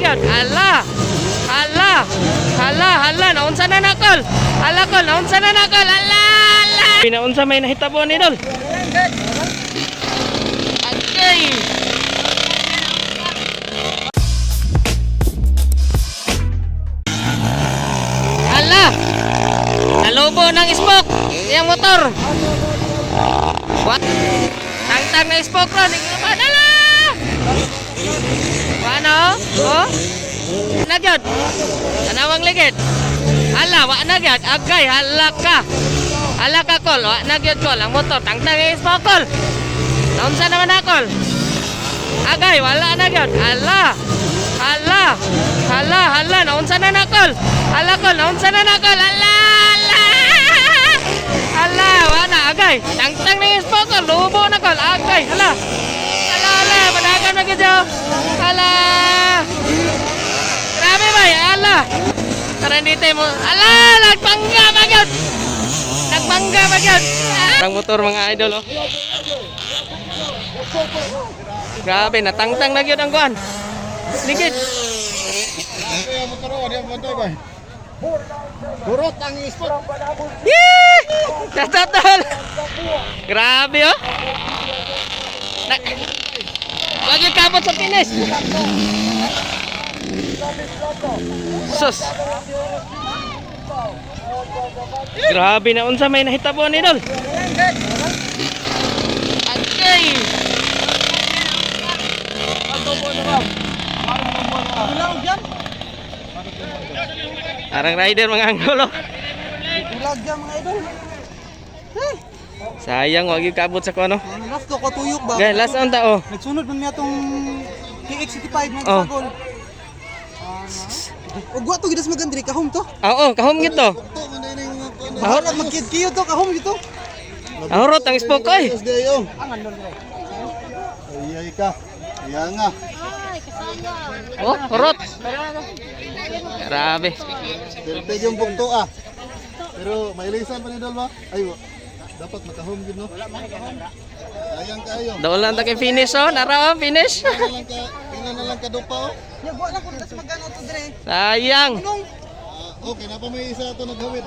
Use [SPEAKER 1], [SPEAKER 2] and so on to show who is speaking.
[SPEAKER 1] gyud. Hala. Hala. Hala, hala, naunsa na nakol. Hala kol, naunsa na nakol. Hala, hala. Pinaunsa may nahitabo ni Dol. Okay. Hala. Nalubo ng smoke. Yung motor. What? Tang-tang na smoke ron. Ano? Oh? Nagyod. Tanawang ligid. Hala, wa na gyud. Agay, hala ka. Kol, wa na gyud kol. Ang motor tang-tang na smoke kol. Naunsa naman na kol? Agay, wala na gyud. Hala. Hala. Hala, hala, naunsa na na kol? Hala kol, naunsa na na kol? Hala, hala. Hala, wala agay. Tang-tang na smoke kol. Lubo na kol. Agay, hala. Hala, hala, madagan na gyud. Hala. Tara dito mo. Hala, nagpangga ba gyud? Nagpangga ba gyud? Ang motor mga idol oh. Grabe, natangtang na gyud ang kuan. Ligid.
[SPEAKER 2] Burot ang ispot.
[SPEAKER 1] Yee! Tatotol! Grabe oh! Na Wag yung kabot sa finish! Sus! Grabe na unsa may nahitabo ni Dol! Okay! Arang rider mga anggulo.
[SPEAKER 2] Ulag dyan mga idol.
[SPEAKER 1] Sayang wag yung kabot sa.
[SPEAKER 2] Ang last ko, katuyok ba?
[SPEAKER 1] Okay, last on ta oh.
[SPEAKER 2] Nagsunod man niya tong TX85 na
[SPEAKER 1] Oh.
[SPEAKER 2] sagol. Ug wa to gidas magandri kahom to.
[SPEAKER 1] Oo, kahom gito.
[SPEAKER 2] Ahor at magkid kiyo to kahom dito.
[SPEAKER 1] Ahorot ang spoke ko eh.
[SPEAKER 2] Dayo. Ayay ka. Iya nga.
[SPEAKER 1] Oh, horot. Grabe.
[SPEAKER 2] Perfect yung bugto ah. Pero may lisan pa ni Dol ba? Ay, dapat makahome gid no. Sayang kayo.
[SPEAKER 1] Daw lang ta kay finish oh, nara oh, finish.
[SPEAKER 2] Lang ka, tingnan na lang ka dopa oh.
[SPEAKER 3] Ya, buat lah kung tas magano to dire.
[SPEAKER 1] Sayang.
[SPEAKER 2] Ah, okay na pa may isa to naghawid.